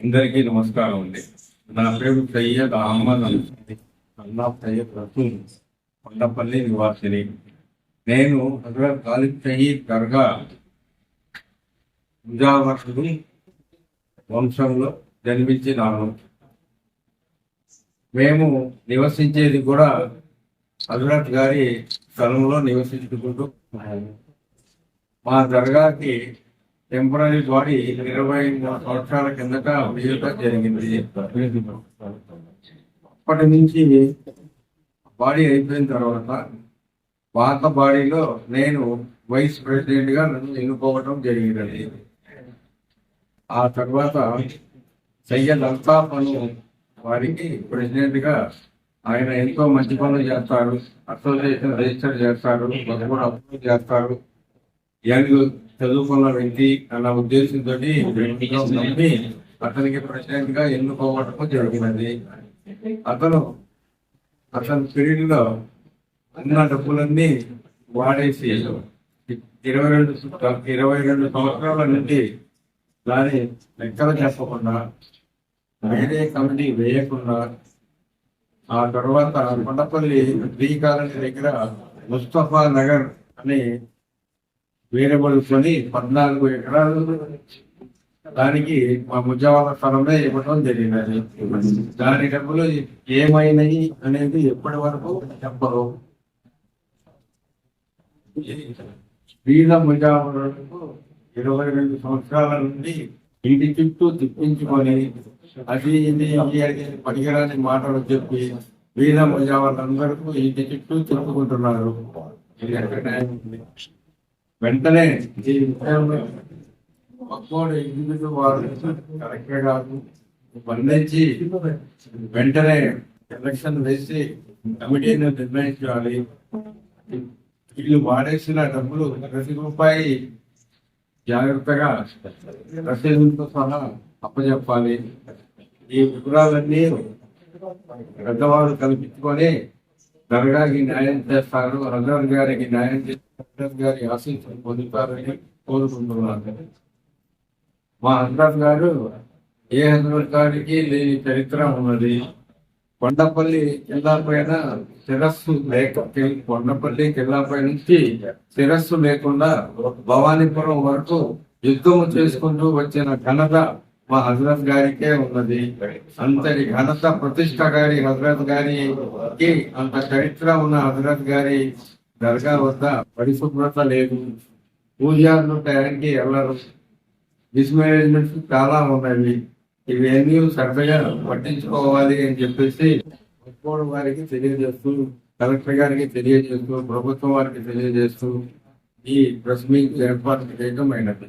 అందరికి నమస్కారం అండి. నా పేరు సయ్యద్ అహ్మద్ అన్నా సయ్యద్ రసూల్ కొండపల్లి నివాసిని. నేను హజరత్ ఖాళీ సయీద్ దర్గా ముజావర్షుడు వంశంలో జన్మించినాను. మేము నివసించేది కూడా హజరత్ గారి స్థలంలో నివసించుకుంటూ మా దర్గాకి టెంపరీ బాడీ ఇరవై సంవత్సరాల కిందట విజయత జరిగింది అప్పటి నుంచి బాడీ అయిపోయిన తర్వాత పాత బాడీలో నేను వైస్ ప్రెసిడెంట్గా నన్ను ఎన్నుకోవటం జరిగినది ఆ తర్వాత సయ్యద్ అల్తాఫ్ అను వారికి ప్రెసిడెంట్గా ఆయన ఎంతో మంచి పనులు చేస్తారు అసోసియేషన్ రిజిస్టర్ చేస్తారు కూడా అప్రూవ్ చేస్తారు యంగ్ చదువుకున్న వ్యక్తి అన్న ఉద్దేశంతో అతనికి ప్రెసిడెంట్గా ఎన్నుకోవటం జరిగినది. అతను అతని పీరియడ్లో ఉన్న డబ్బులన్నీ వాడేసి ఇరవై రెండు ఇరవై రెండు సంవత్సరాల నుండి దాని లెక్కలు చెప్పకుండా వేరే కమిటీ వేయకుండా ఆ తర్వాత కొండపల్లి శ్రీ కాలనీ దగ్గర ముస్తఫా నగర్ అని వేరేబుల్ పద్నాలుగు ఎకరాలు దానికి మా ముజావాల స్థలమే ఇవ్వడం జరిగినది. దాని డబ్బులు ఏమైనాయి అనేది ఎప్పటి వరకు చెప్పరు. వీళ్ళ ముజావలకు ఇరవై రెండు సంవత్సరాల నుండి ఇంటి చుట్టూ తిప్పించుకొని అది ఇది ఇది అని పనికిరాని మాటలు చెప్పి వీళ్ళ ముజావాళ్ళందరూ ఇంటి చుట్టూ తిప్పుకుంటున్నారు ఇది ఎక్కడ న్యాయం ఉంది? వెంటనే ఈ విషయంలో ఒక్కోడు ఇండివిజువల్ వారు కరెక్ట్ కాదు. స్పందించి వెంటనే ఎలక్షన్ వేసి కమిటీని నిర్ణయించాలి. వీళ్ళు వాడేసిన డబ్బులు ప్రతి రూపాయి జాగ్రత్తగా రసీదులతో సహా అప్పచెప్పాలి ఈ వివరాలన్నీ పెద్దవారు కల్పించుకొని దర్గాకి న్యాయం చేస్తారు హజరత్ గారికి న్యాయం చేసి గారి ఆశీస్సులు పొందుతారని కోరుకుంటున్నాను. మా హజరత్ గారు ఏ హజరత్ గారికి లేని చరిత్ర ఉన్నది. కొండపల్లి జిల్లా పైన శిరస్సు లేక కొండపల్లి జిల్లా పై నుంచి శిరస్సు లేకుండా భవానీపురం వరకు యుద్ధం చేసుకుంటూ వచ్చిన ఘనత మా హజరత్ గారికే ఉన్నది. అంతటి ఘనత ప్రతిష్ట గారి హజరత్ గారికి అంత చరిత్ర ఉన్న హజరత్ గారి దర్గా వద్ద పరిశుభ్రత లేదు. పూజారులు టైంకి వెళ్ళరు. మిస్మేనేజ్మెంట్స్ చాలా ఉన్నాయి. ఇవన్నీ సరిగ్గా పట్టించుకోవాలి అని చెప్పేసి ఒక్కోడు వారికి తెలియజేస్తూ కలెక్టర్ గారికి తెలియజేస్తూ ప్రభుత్వం వారికి తెలియజేస్తూ ఈ ప్రెస్ మీట్ ఏర్పాటు చేయడం అయినది.